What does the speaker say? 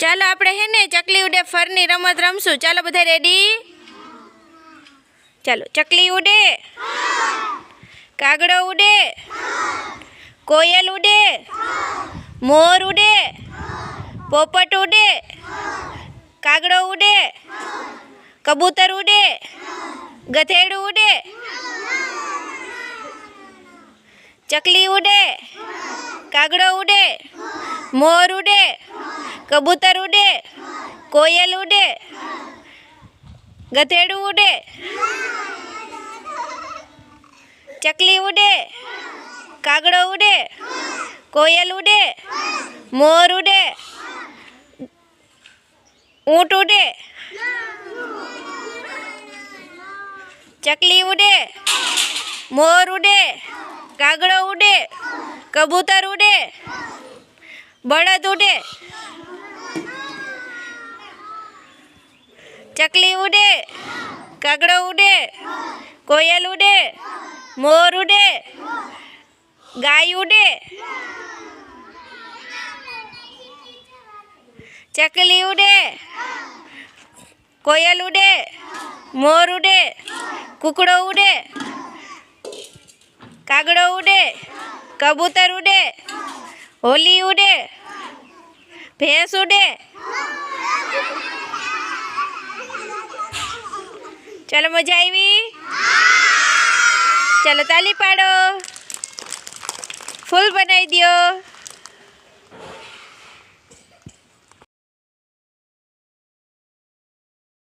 ચાલો આપણે હે ને ચકલી ઉડે, ફરની રમત રમશું. ચાલો બધા રેડી ચાલો, ચકલી ઉડે? કાગડો ઉડે? કોયલ ઉડે? મોર ઉડે? પોપટ ઉડે? કાગડો ઉડે? કબૂતર ઉડે? ગધેડું ઉડે? ચકલી ઉડે? કાગડો ઉડે, મોર ઉડે, કબૂતર ઉડે, કોયલ ઉડે, ગધેડું ઉડે, ચકલી ઉડે, કાગડો ઉડે, કોયલ ઉડે, મોર ઉડે, ઊંટ ઉડે, ચકલી ઉડે, મોર ઉડે, કાગડો ઉડે કબૂતર ઉડે બળદ ઉડે ચકલી ઉડે કાગડો ઉડે કોયલ ઉડે મોર ઉડે ગાય ઉડે ચકલી ઉડે કોયલ ઉડે મોર ઉડે કુકડો ઉડે કાગડો ઉડે કબૂતર ઉડે, હોલી ઉડે, ભેંસ ઉડે. ચાલો મજા આવી? ચાલો તાલી પાડો. ફૂલ બનાવી દ્યો.